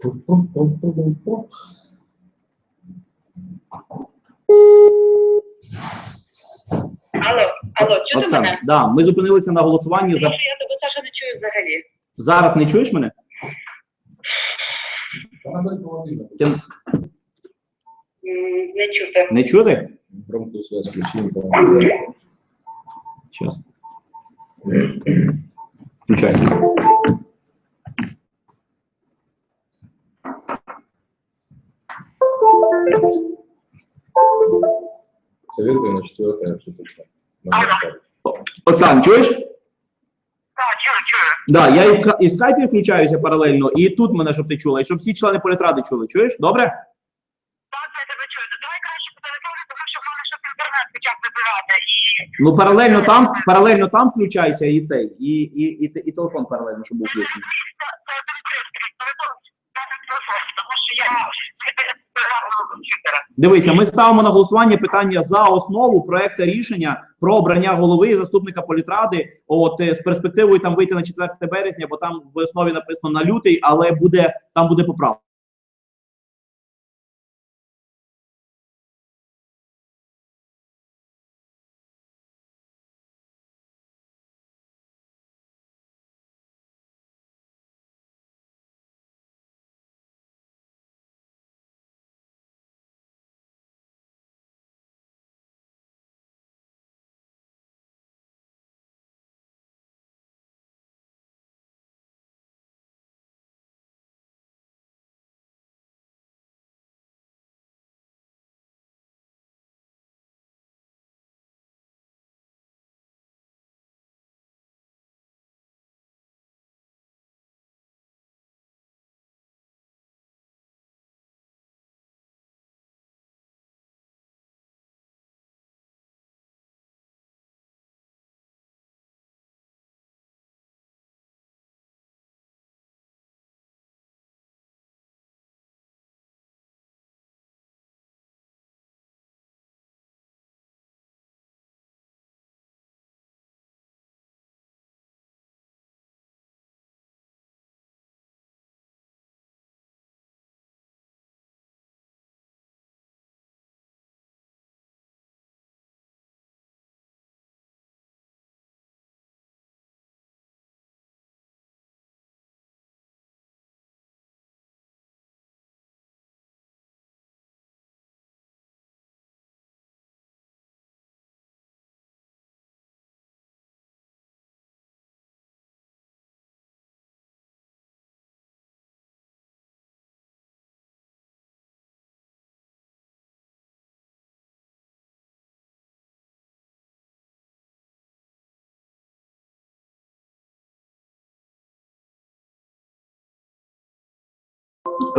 뿜뿜뿜뿜뿜 алло, чути Оксана, мене? да, ми зупинилися на голосуванні за Тому що я тебе, Саша, не чую взагалі. зараз. Не чуєш мене? Ти М, Не чути. не чути? Громкую связь включим. Сейчас. Включай. Советую на четвертое что-то. Оксан, чуєш? Так, чую, чую. Да, я і в, і в скайпі включаюся паралельно, і тут мене, щоб ти чула, і щоб всі члени політради чули. Чуєш? Добре? Так, я тебе чую. Давай краще по телефону, тому що в мене щось інтернет почав вибивати. І Ну, паралельно там, паралельно там включайся і цей, і, і, і, те- і телефон паралельно, щоб був включений. телефон, тому що я комп'ютера. Дивися, ми ставимо на голосування питання за основу проекту рішення про обрання голови і заступника політради. От е, з перспективою там вийти на 4 березня, бо там в основі написано на лютий, але буде там буде поправка.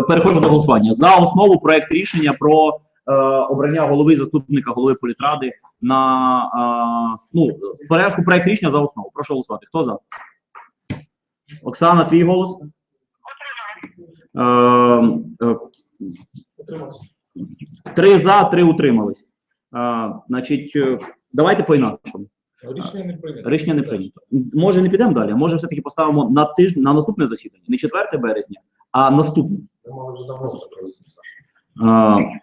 Переходжу до голосування. За основу проект рішення про е, обрання голови і заступника голови політради на е, ну порядку проект рішення за основу. Прошу голосувати. Хто за? Оксана, твій голос? Е, е, три за, три утримались. Е, значить, е, давайте. Рішення не прийнято. Рішення не прийнято. Може не підемо далі, а може все-таки поставимо на тиждень на наступне засідання, не 4 березня, а наступне. Ми мали вже давно це провести,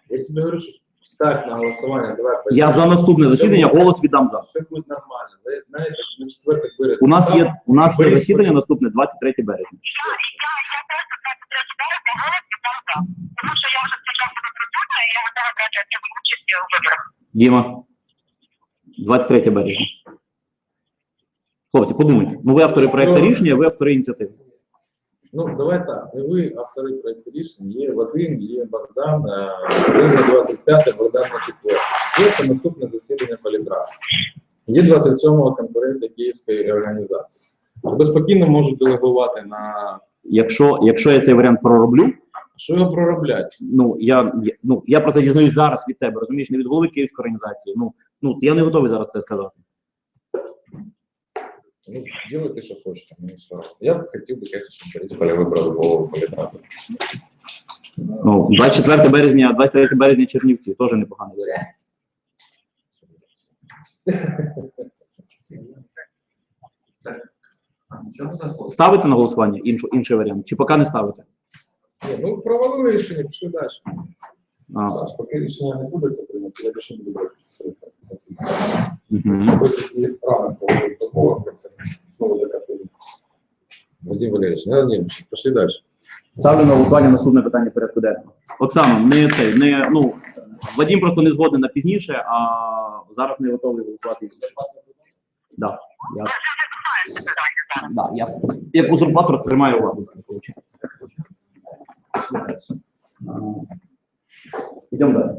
Я тебе говорю, що ставь на голосування, давай. я за наступне засідання голос віддам за. Все буде нормально. За- Знаєте, на четверте березня. У нас є у нас є засідання наступне 23 березня. Я, я, я теж до 23 березня голос віддам за. Тому що я вже спочатку до присутня, і я готова брати активну участь у виборах. Діма, 23 березня. Хлопці, подумайте. Ну ви автори проекту рішення, ви автори ініціативи. Ну, давай так. Не ви автори проєкту рішень, є Вадим, є Богдан, е, Вадим на 25, Богдан на 4. Є це наступне засідання поліграфу. Є 27-го конференція Київської організації. Тобто спокійно можуть делегувати на Якщо, якщо я цей варіант пророблю, Що його проробляти? Ну я, я ну я про це дізнаюсь зараз від тебе, розумієш, не від голови Київської організації. Ну ну я не готовий зараз це сказати. Ну, делайте, що хочете, мені все одно. Я б хотів би, конечно, щоб Борисполя вибрали голову політради. Ну 24 березня, 23 березня Чернівці теж непоганий варіант. Ставити на голосування іншу, інший варіант, чи поки не ставити? Ні, ну провалили рішення, пішли далі. А, поки рішення не буде це прийняти, я більше не буду правильно це знову закатили. Вадим Валерійович, не Владимирович, пішли далі. Ставлю на голосування наступне питання порядку денного. Оксана, не цей, не ну Вадим просто не згоден на пізніше, а зараз не готовий голосувати. Да, я, да, я як узурпатор тримаю владу. так виходить. Йдемо далі.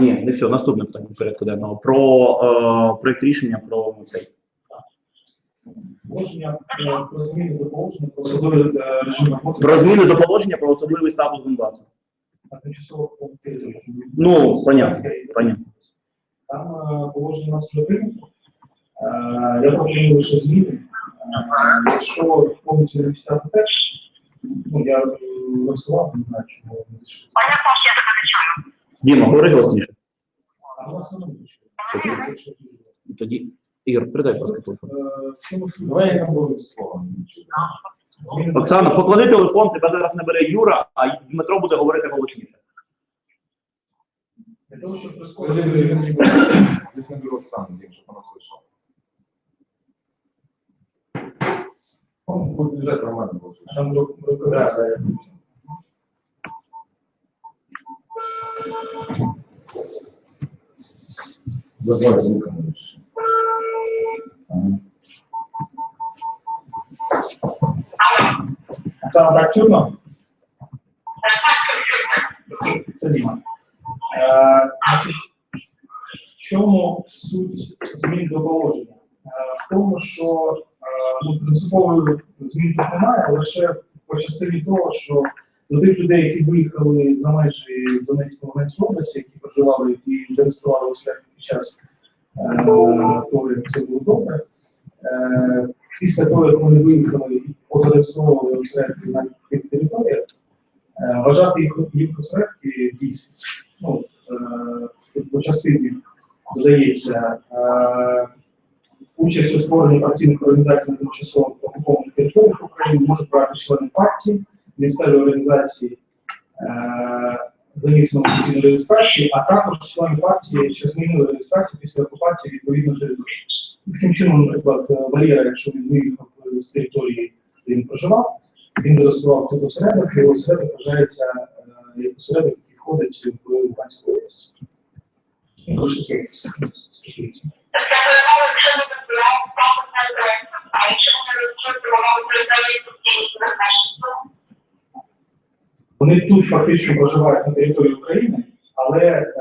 Ні, не все. Наступне питання порядку денного. Про е, проект рішення про цей. Положення е, про зміни до положення про особливий е, режим роботи Про зміни до положення про особливий статус Донбасу. тимчасово. Ну, понятно, понятно. Там е, положення нас. Е, Я пропоную лише зміни. Якщо повністю не читати текст, ну я е, не знаю, чому не вийшло. А я теж я тебе не чую. Діма, говори голосніше. А у вас не вийшло. Тоді Ігор, передай просто телефон. Е? Давай я говорю слово. Оксана, поклади телефон, тебе зараз набере Юра, а Дмитро буде говорити голосніше. Для того, щоб прискорити я не беру, не Оксану, щоб вона слышала. Он будет лежать нормально. будет. Там до рекомендації. Добавь звука. можешь. Оксана, так чутно? Це Діма. Е, значить, в чому суть змін до положення? Е, в тому, що ну, змін тут немає, лише по частині того, що до тих людей, які виїхали за межі Донецької Луганської області, які проживали і зареєстрували себе під час е, того, як це було добре, е, після того, як вони виїхали і позареєстрували осередки на тих територіях, е, вважати їх, осередки дійсно. Ну, по частині додається участь у створенні партійних організацій на тимчасово територіях України може брати члени партії, місцеві організації е, офіційної реєстрації, а також члени партії, що змінили реєстрацію після окупації відповідної території. Таким чином, наприклад, Валера, якщо він виїхав з території, де він проживав, він зареєстрував тут осередок, і осередок вважається е, як осередок, який входить в Луганську область. Ну, лише це стосується. Тобто я вимагаю, що не дозволяє право на проект. А якщо вони Вони тут фактично проживають на території України, але е,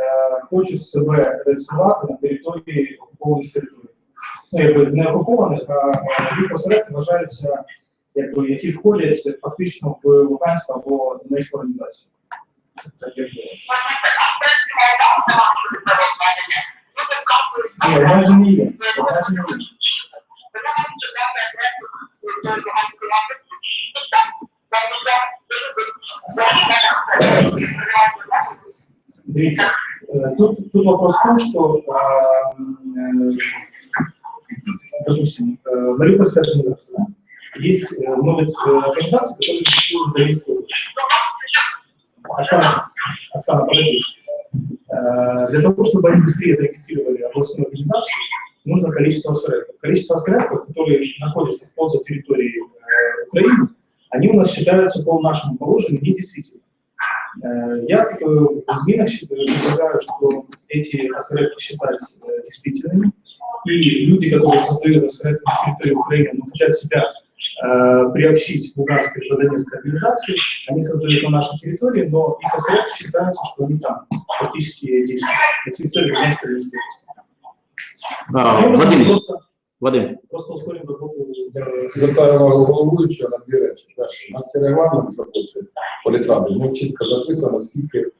хочуть себе реєструвати на території окупованих територій. Ну, якби не окупованих, а е, їх вважаються, якби, які входять фактично в Луганську або Донецьку організацію. Ні, обмеження є. Обмеження є. Дивіться, э, тут, тут вопрос в том, что, э, э, допустим, э, Мариупольская организация, да? есть э, много э, организаций, которые существуют в Донецкой области. Оксана, Оксана, подожди. Э, Для того, чтобы они быстрее зарегистрировали областную организацию, нужно количество осередков. Количество осередков, которые находятся поза территорией э, Украины, они у нас считаются по нашему положению недействительными. Э, Я в э, в зминах счит- предлагаю, что эти осередки считать э, действительными, и люди, которые создают осередки на территории Украины, но хотят себя э, приобщить к Луганской и Донецкой организации, они создают на нашей территории, но их осередки считаются, что они там фактически действуют, на территории Луганской и Донецкой. А, Вадим, просто Вадим, Просто ускорим роботу. Звертаю увагу головуючого на дві речі. Перше, у нас є регламент роботи. В ньому чітко записано, скільки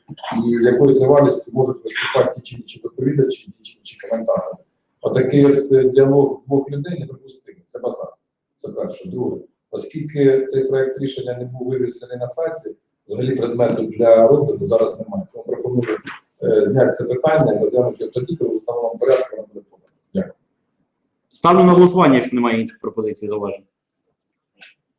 і якою тривалістю можуть виступати ті чи інші доповідачі, ті чи інші коментатори. Отакий от е, діалог двох людей не неприпустимий. Це базар. Це перше. Друге, оскільки цей проект рішення не був вивішений на сайті, взагалі предмету для розгляду зараз немає. Тому пропоную е, зняти це питання розглянути тоді, коли в встановленому порядку воно буде подано. Дякую. Ставлю на голосування, якщо немає інших пропозицій, зауважень.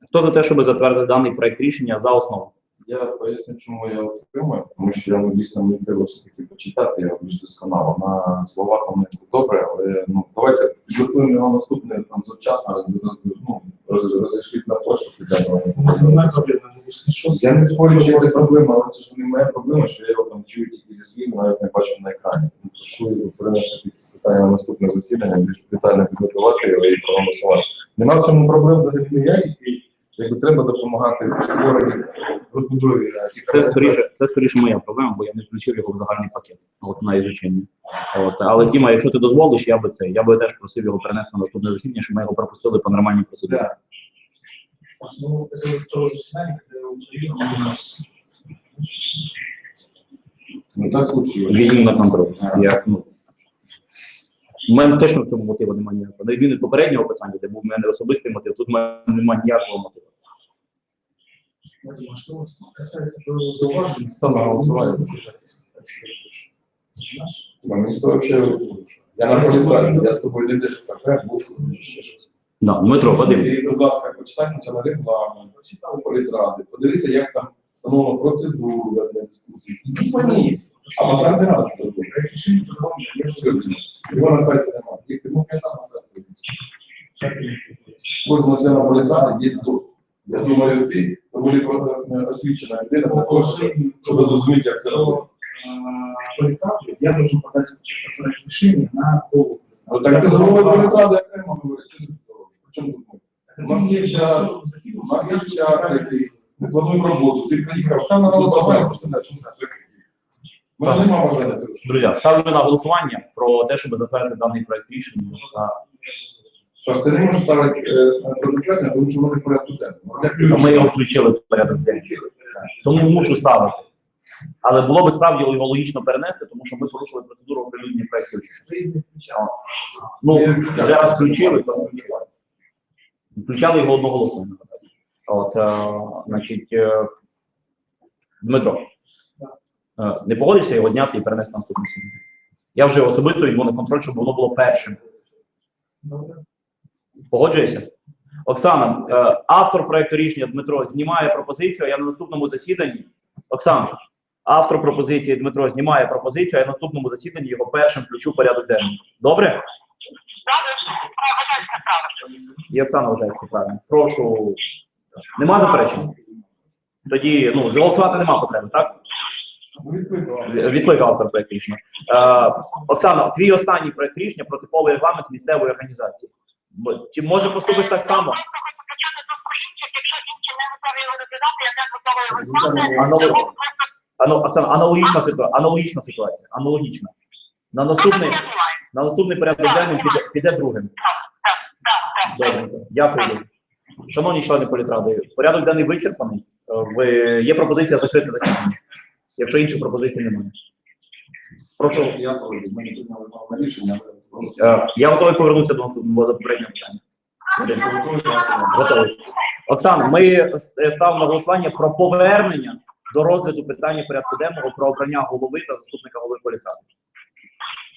Хто за те, щоб затвердити даний проект рішення за основу? Я поясню, чому я отримую, тому що я ну, дійсно мені треба все-таки почитати його більш досконало. На словах воно добре, але ну давайте підготуємо його наступне там завчасно ну, роз- розійшліть на підемо. Немає проблем. Що Я не спорю, що це проблема, але це ж не моя проблема, що я його там чую тільки зі слів, навіть не бачу на екрані. Прошу перенести питання на наступне засідання, більш детально підготувати його і проголосувати. Нема в цьому проблем взагалі ніяких, якби треба допомагати в створенні розбудові. Це скоріше, це скоріше моя проблема, бо я не включив його в загальний пакет, от на ізучення. От, але Діма, якщо ти дозволиш, я би це, я би теж просив його перенести на наступне засідання, щоб ми його пропустили по нормальній процедурі. Ну, второе заседание, когда Украина у нас Ну так лучше. Візьму на контроль. Я, ну, у мене точно в цьому мотиву немає ніякого. На відміну від попереднього питання, де був в мене особистий мотив, тут в мене немає ніякого мотиву. Что касается твоего зауважения, Став на голосування. Мені з того взагалі. Я на політраді, я з тобою не був ще щось. Да, Дмитро, Вадим. Будь ласка, почитай спочатку регламент, почитай політради, подивися, як там встановлена процедура для дискусії. Якісь мені є. А на сайті рада тут. Проект решения по-другому, я Я ж кажу, Його на сайті немає. Як ти мог я сам на сайті. не Кожного члена політради є доступ. Я думаю, ти доволі е, освічена людина для того, щоб зрозуміти, як це робити. Политраду я должен подать этот проект решения на голову. Ну так ти зробив політради окремо говорить, що ти тут? Причому тут ми? У нас є час, у нас є час, який ми плануємо роботу. Ти приїхав, став на голосування, просто не мене бажання цього. Друзі, ставлю на голосування про те, щоб затвердити даний проект рішення. та- Що ти не можеш ставити е, затвердження, тому що воно не в порядку денному. Ми його включили в порядок денний. Тому мушу ставити. Але було би справді його логічно перенести, тому що ми порушили процедуру оприлюднення проєктів рішення. Ну, вже раз включили, то включили. Включали його одноголосно. От, е, значить, е, Дмитро, е, не погодишся його зняти і перенести на наступну сесію? Я вже особисто йому на контроль, щоб воно було першим. Погоджуєшся? Оксана, автор проекту рішення Дмитро знімає пропозицію, а я на наступному засіданні. Оксана, автор пропозиції Дмитро знімає пропозицію, а я на наступному засіданні його першим включу в порядок денний. Добре? Добре, вважається правильно. І Оксана вважає, що правильно. Прошу. Нема заперечень? Тоді ну, голосувати нема потреби, так? Відкликав автор проект рішення. Е, Оксана, твій останній проект рішення про типовий регламент місцевої організації. Бо- Чи може поступиш так само? Аналог- Ано, Оксана, аналогічна ситуація. Аналогічна ситуація. Аналогічна. На наступний, на наступний порядок денний піде, піде другим. Добре, дякую дуже. Шановні члени політради, порядок денний вичерпаний. Е, Ви, є пропозиція закрити засідання. Якщо інших пропозицій немає. Прошу. Я ми не прийняли рішення. Е, Я готовий повернутися до, попереднього питання. Готовий. Оксана, ми ставимо на голосування про повернення до розгляду питання порядку денного про обрання голови та заступника голови політради.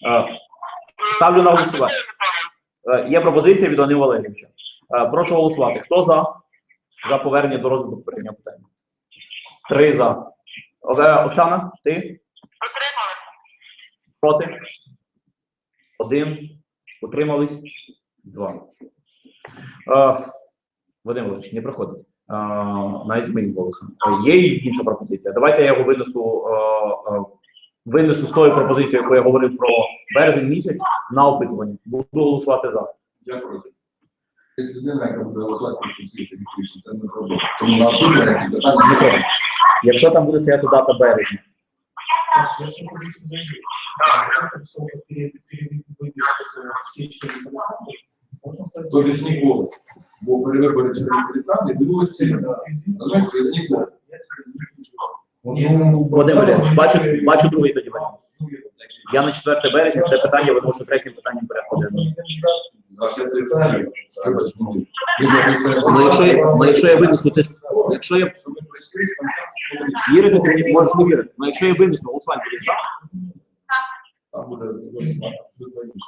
Е, Ставлю на голосування. Є пропозиція від Валерійовича. Е, Прошу голосувати. Хто за? За повернення до розгляду попереднього питання. Три за. Оксана, ти? Отримали. Проти? Один. Утримались? Два. Е, Вадим Володимирович, не проходить. Е, навіть моїм голосом. Є інша пропозиція. Давайте я його винесу, винесу з тою пропозицією, яку я говорив про березень місяць на опитування. Буду голосувати за. Я проти. Є людина, яка буде голосувати проти всіх таких рішень, це не проблема. Тому на опитування ці питання не треба. Якщо там буде стояти дата березня, Саша, я с тобой не знаю. Я хочу, чтобы перед- перед выбором все члены команды Можна сказати, Тобто ж ніколи. Бо при виборі членів політради відбулося сильно. Знаєш, тобто ніколи. Ну, Вадим Валерійович, бачу, бачу другий тоді варіант. Я на 4 березня це питання виношу третім питанням порядку денного. За ще 30 Вибач, ну, якщо я, ну, якщо я винесу, ти ж, якщо я що ми прийшли з концертом, вірити, ти мені можеш не вірити. Ну, якщо я винесу, голосування буде за. там буде абсолютно інше.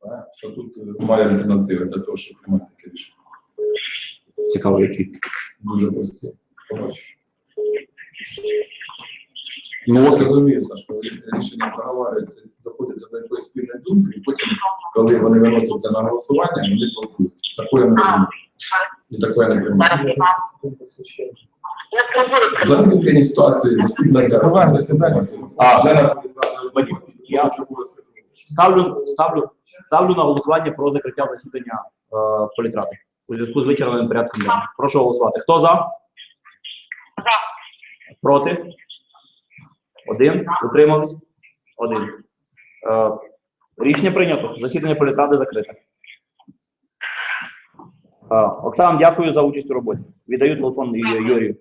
Так, Що тут е, має альтернативи для того, щоб приймати таке рішення. Цікаво, які. Дуже прості. Побачиш. Ну, От от, розуміється, що рішення проговорюється, доходиться до якоїсь спільної думки, і потім, коли вони виносяться на голосування, вони блокують. Такое не приймаю. І такое не приймаю. В адміністративній ситуації заступна ця засідання. А, Вадим, я ставлю, ставлю, ставлю на голосування про закриття засідання е, політради у зв'язку з вичерпаним порядком денним. Прошу голосувати. Хто за? Проти? Один. Утримались? Один. Е, рішення прийнято. Засідання політради закрите. Оксан, Оксана, дякую за участь у роботі. Віддаю телефон Юрію.